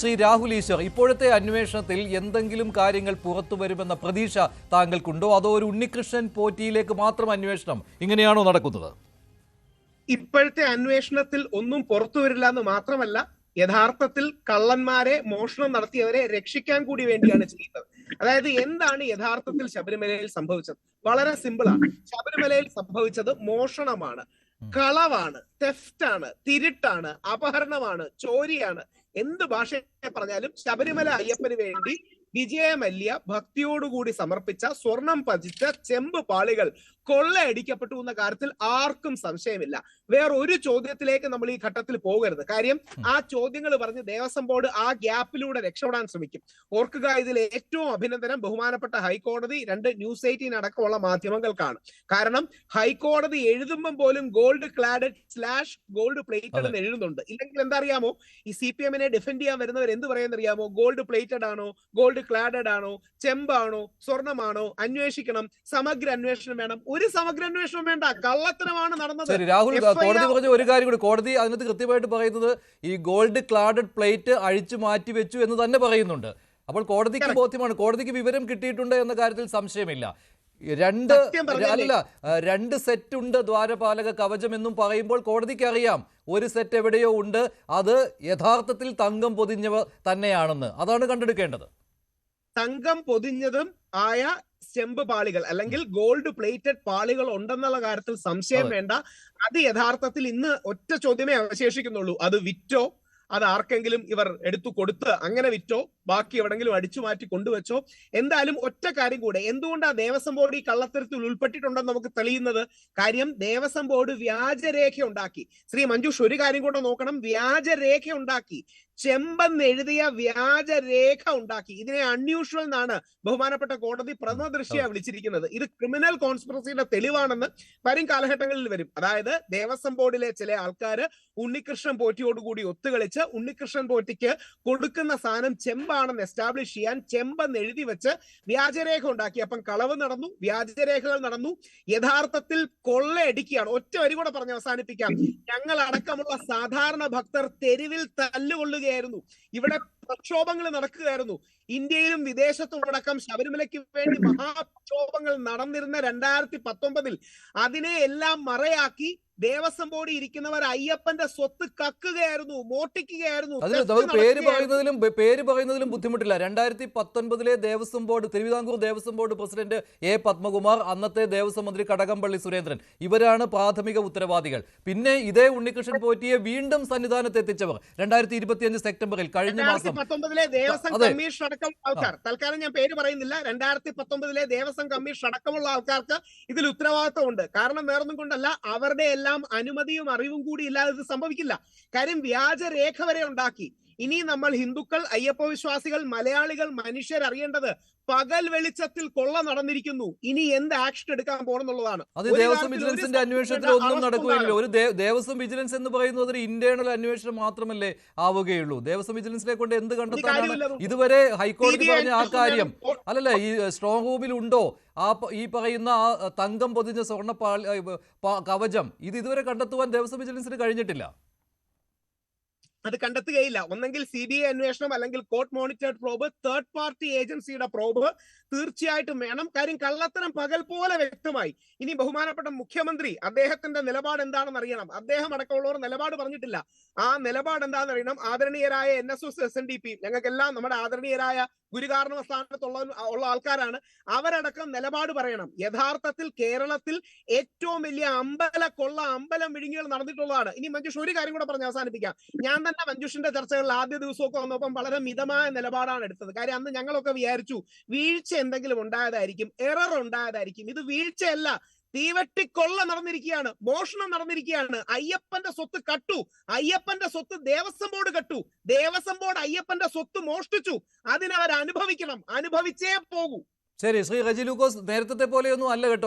ശ്രീ രാഹുൽ ഈശ്വർ ഇപ്പോഴത്തെ അന്വേഷണത്തിൽ എന്തെങ്കിലും കാര്യങ്ങൾ പുറത്തു വരുമെന്ന പ്രതീക്ഷ താങ്കൾക്കുണ്ടോ? അതോ ഒരു ഉണ്ണികൃഷ്ണൻ പോറ്റിയിലേക്ക് മാത്രം അന്വേഷണം ഇങ്ങനെയാണോ നടക്കുന്നത്? ഇപ്പോഴത്തെ അന്വേഷണത്തിൽ ഒന്നും പുറത്തു വരില്ല എന്ന് മാത്രമല്ല യഥാർത്ഥത്തിൽ കള്ളന്മാരെ മോഷണം നടത്തിയവരെ രക്ഷിക്കാൻ കൂടി വേണ്ടിയാണ് ചെയ്യുന്നത്. അതായത് എന്താണ് യഥാർത്ഥത്തിൽ ശബരിമലയിൽ സംഭവിച്ചത്? വളരെ സിമ്പിളാണ്. ശബരിമലയിൽ സംഭവിച്ചത് മോഷണമാണ്. കളവാണ് തെഫ്റ്റാണ് തിരുട്ടാണ് അപഹരണമാണ് ചോരിയാണ് എന്ത് ഭാഷ പറഞ്ഞാലും ശബരിമല അയ്യപ്പന് വേണ്ടി വിജയമല്യ ഭക്തിയോടുകൂടി സമർപ്പിച്ച സ്വർണം പതിച്ച ചെമ്പ് പാളികൾ കൊള്ളയടിക്കപ്പെട്ടു എന്ന കാര്യത്തിൽ ആർക്കും സംശയമില്ല. വേറെ ഒരു ചോദ്യത്തിലേക്ക് നമ്മൾ ഈ ഘട്ടത്തിൽ പോകരുത്. കാര്യം ആ ചോദ്യങ്ങൾ പറഞ്ഞ് ദേവസ്വം ബോർഡ് ആ ഗ്യാപ്പിലൂടെ രക്ഷപ്പെടാൻ ശ്രമിക്കും. ഓർക്കുക ഇതിൽ ഏറ്റവും അഭിനന്ദനം ബഹുമാനപ്പെട്ട ഹൈക്കോടതി രണ്ട് ന്യൂസ് എയ്റ്റീൻ അടക്കമുള്ള മാധ്യമങ്ങൾക്കാണ് കാരണം ഹൈക്കോടതി എഴുതുമ്പം പോലും gold clad slash gold plated എന്ന് എഴുതുന്നുണ്ട്. ഇല്ലെങ്കിൽ എന്താ അറിയാമോ? ഈ സി പി എമ്മിനെ ഡിഫെൻഡ് ചെയ്യാൻ വരുന്നവർ എന്ത് പറയുന്നറിയാമോ ഗോൾഡ് പ്ലേറ്റഡ് ആണോ? ഗോൾഡ് ക്ലാഡഡ് ആണോ? ചെമ്പാണോ? സ്വർണമാണോ? അന്വേഷിക്കണം. സമഗ്ര അന്വേഷണം വേണം. ഒരു സമഗ്ര അന്വേഷണം വേണ്ട. കള്ളത്തരമാണ് നടന്നത്. രാഹുൽ കോടതി പറഞ്ഞ ഒരു കാര്യം കൂടി. കോടതി അതിനകത്ത് കൃത്യമായിട്ട് പറയുന്നത് ഈ ഗോൾഡ് ക്ലാഡഡ് പ്ലേറ്റ് അഴിച്ചു മാറ്റി വെച്ചു എന്ന് തന്നെ പറയുന്നുണ്ട്. അപ്പോൾ കോടതിക്ക് ബോധ്യമാണ്. കോടതിക്ക് വിവരം കിട്ടിയിട്ടുണ്ട് എന്ന കാര്യത്തിൽ സംശയമില്ല. രണ്ട് അല്ല രണ്ട് സെറ്റ് ഉണ്ട് ദ്വാരപാലക കവചം എന്നും പറയുമ്പോൾ കോടതിക്ക് അറിയാം ഒരു സെറ്റ് എവിടെയോ ഉണ്ട്. അത് യഥാർത്ഥത്തിൽ തങ്കം പൊതിഞ്ഞവ തന്നെയാണെന്ന്. അതാണ് കണ്ടെടുക്കേണ്ടത്. തങ്കം പൊതിഞ്ഞതും ആയ ചെമ്പ് പാളികൾ അല്ലെങ്കിൽ ഗോൾഡ് പ്ലേറ്റഡ് പാളികൾ ഉണ്ടെന്നുള്ള കാര്യത്തിൽ സംശയം വേണ്ട. അത് യഥാർത്ഥത്തിൽ ഇന്ന് ഒറ്റ ചോദ്യമേ അവശേഷിക്കുന്നുള്ളൂ. അത് വിറ്റോ അത് ആർക്കെങ്കിലും ഇവർ എടുത്തു കൊടുത്ത് അങ്ങനെ വിറ്റോ? ബാക്കി എവിടെങ്കിലും അടിച്ചു മാറ്റി കൊണ്ടുവച്ചോ? എന്തായാലും ഒറ്റ കാര്യം കൂടെ. എന്തുകൊണ്ടാണ് ദേവസ്വം ബോർഡ് ഈ കള്ളത്തരത്തിൽ ഉൾപ്പെട്ടിട്ടുണ്ടെന്ന് നമുക്ക് തെളിയുന്നത്? കാര്യം ദേവസ്വം ബോർഡ് വ്യാജരേഖ ഉണ്ടാക്കി. ശ്രീ മഞ്ജുഷ് ഒരു കാര്യം കൂടെ നോക്കണം. വ്യാജരേഖ ഉണ്ടാക്കി. ചെമ്പെന്ന് എഴുതിയ വ്യാജരേഖ ഉണ്ടാക്കി. ഇതിനെ അൺയൂഷ്വൽ എന്നാണ് ബഹുമാനപ്പെട്ട കോടതി പ്രഥമദൃശ്യ വിളിച്ചിരിക്കുന്നത്. ഇത് ക്രിമിനൽ കോൺസ്പിറസിയുടെ തെളിവാണെന്ന് വരും കാലഘട്ടങ്ങളിൽ വരും. അതായത് ദേവസ്വം ബോർഡിലെ ചില ആൾക്കാർ ഉണ്ണികൃഷ്ണൻ പോറ്റിയോടുകൂടി ഒത്തുകളിച്ച് ഉണ്ണികൃഷ്ണൻ പോറ്റിക്ക് കൊടുക്കുന്ന സാധനം ചെമ്പാണെന്ന് എസ്റ്റാബ്ലിഷ് ചെയ്യാൻ ചെമ്പെന്ന് എഴുതി വെച്ച് വ്യാജരേഖ ഉണ്ടാക്കി. അപ്പം കളവ് നടന്നു വ്യാജരേഖകൾ നടന്നു. യഥാർത്ഥത്തിൽ കൊള്ളയടിക്കുകയാണ്. ഒറ്റ വരി കൂടെ പറഞ്ഞ് അവസാനിപ്പിക്കാം. ഞങ്ങൾ അടക്കമുള്ള സാധാരണ ഭക്തർ തെരുവിൽ തല്ലുകൊള്ളുകയായിരുന്നു. ഇവിടെ പ്രക്ഷോഭങ്ങൾ നടക്കുകയായിരുന്നു. ഇന്ത്യയിലും വിദേശത്തും അടക്കം ശബരിമലയ്ക്ക് വേണ്ടി മഹാപ്രക്ഷോഭങ്ങൾ നടന്നിരുന്ന രണ്ടായിരത്തി പത്തൊമ്പതിൽ അതിനെ എല്ലാം മറയാക്കി ദേവസ്വം ബോർഡിൽ ഇരിക്കുന്നവർ അയ്യപ്പന്റെ സ്വത്ത് കക്കുകയായിരുന്നു മോട്ടിക്കുകയായിരുന്നു പേര് പറയുന്നതിലും പേര് പറയുന്നതിലും ബുദ്ധിമുട്ടില്ല. രണ്ടായിരത്തി പത്തൊൻപതിലെ Devaswom board Thiruvithamkoor Devaswom board president A Padmakumar അന്നത്തെ ദേവസ്വം മന്ത്രി കടകംപള്ളി സുരേന്ദ്രൻ. ഇവരാണ് പ്രാഥമിക ഉത്തരവാദികൾ. പിന്നെ ഇതേ ഉണ്ണികൃഷ്ണൻ പോറ്റിയെ വീണ്ടും സന്നിധാനത്ത് എത്തിച്ചവർ. രണ്ടായിരത്തി ഇരുപത്തിയഞ്ച് സെപ്റ്റംബറിൽ കഴിഞ്ഞ മാസം. പത്തൊമ്പതിലെ ദേവസ്വം. കമ്മീഷൻ അടക്കം ആൾക്കാർ. തൽക്കാലം ഞാൻ പേര് പറയുന്നില്ല. രണ്ടായിരത്തി പത്തൊമ്പതിലെ ദേവസ്വം കമ്മീഷൻ അടക്കമുള്ള ആൾക്കാർക്ക് ഇതിൽ ഉത്തരവാദിത്വമുണ്ട്. കാരണം വേറൊന്നും കൊണ്ടല്ല അവരുടെ എല്ലാം അനുമതിയും അറിവും കൂടി ഇല്ലാതെ ഇത് സംഭവിക്കില്ല. കാര്യം വ്യാജരേഖ വരെ ഉണ്ടാക്കി. ഇനി നമ്മൾ ഹിന്ദുക്കൾ അയ്യപ്പ വിശ്വാസികൾ മലയാളികൾ മനുഷ്യർ അറിയേണ്ടത് പകൽ വെളിച്ചത്തിൽ കൊള്ള നടന്നിരിക്കുന്നു. ഇനി എന്ത് ആക്ഷൻ എടുക്കാൻ പോകണമെന്നുള്ളതാണ് അത് ദേവസ്വം വിജിലൻസിന്റെ അന്വേഷണത്തിൽ ഒന്നും നടക്കുകയില്ല. ഒരു ദേവസ്വം വിജിലൻസ് എന്ന് പറയുന്നത് ഒരു ഇന്റേണൽ അന്വേഷണം മാത്രമല്ലേ ആവുകയുള്ളൂ. ദേവസ്വം വിജിലൻസിനെ കൊണ്ട് എന്ത് കണ്ടെത്താനാണ്. ഇതുവരെ ഹൈക്കോടതി പറഞ്ഞ ആ കാര്യം. അല്ലല്ല ഈ സ്ട്രോങ് റൂമിൽ ഉണ്ടോ? ആ ഈ പറയുന്ന ആ തങ്കം പൊതിഞ്ഞ സ്വർണ കവചം. ഇത് ഇതുവരെ കണ്ടെത്തുവാൻ ദേവസ്വം വിജിലൻസിന് കഴിഞ്ഞിട്ടില്ല. അത് കണ്ടെത്തുകയില്ല. ഒന്നെങ്കിൽ സി ബി ഐ അന്വേഷണം അല്ലെങ്കിൽ court monitored probe third party ഏജൻസിയുടെ പ്രോബ് തീർച്ചയായിട്ടും വേണം. കാര്യം കള്ളത്തരം പകൽ പോലെ വ്യക്തമായി. ഇനി ബഹുമാനപ്പെട്ട മുഖ്യമന്ത്രി അദ്ദേഹത്തിന്റെ നിലപാട് എന്താണെന്ന് അറിയണം. അദ്ദേഹം അടക്കമുള്ളവർ നിലപാട് പറഞ്ഞിട്ടില്ല. ആ നിലപാട് എന്താണെന്ന് അറിയണം. ആദരണീയരായ N S S S N D P ഞങ്ങൾക്കെല്ലാം നമ്മുടെ ആദരണീയരായ ഗുരുകാരണ സ്ഥാനത്തുള്ള ഉള്ള ആൾക്കാരാണ്. അവരടക്കം നിലപാട് പറയണം. യഥാർത്ഥത്തിൽ കേരളത്തിൽ ഏറ്റവും വലിയ അമ്പല കൊള്ള അമ്പലം വിഴുങ്ങികൾ നടന്നിട്ടുള്ളതാണ്. ഇനി മഞ്ജുഷ് ഒരു കാര്യം കൂടെ പറഞ്ഞ് അവസാനിപ്പിക്കാം. ഞാൻ തന്നെ മഞ്ജുഷിന്റെ ചർച്ചകളിൽ ആദ്യ ദിവസമൊക്കെ വന്നപ്പം വളരെ മിതമായ നിലപാടാണ് എടുത്തത്. കാര്യം അന്ന് ഞങ്ങളൊക്കെ വിചാരിച്ചു വീഴ്ച എന്തെങ്കിലും ഉണ്ടായതായിരിക്കും എറർ ഉണ്ടായതായിരിക്കും. ഇത് വീഴ്ചയല്ല തീവെട്ടിക്കൊള്ള നടന്നിരിക്കുകയാണ് മോഷണം നടന്നിരിക്കുകയാണ്. അയ്യപ്പന്റെ സ്വത്ത് കട്ടു അയ്യപ്പന്റെ സ്വത്ത് ദേവസ്വം ബോർഡ് കട്ടു. ദേവസ്വം ബോർഡ് അയ്യപ്പന്റെ സ്വത്ത് മോഷ്ടിച്ചു. അതിനവർ അനുഭവിക്കണം അനുഭവിച്ചേ പോകൂ. ശരി ശ്രീ റജി ലൂക്കോസ് നേരത്തെ പോലെയൊന്നും അല്ല കേട്ടോ.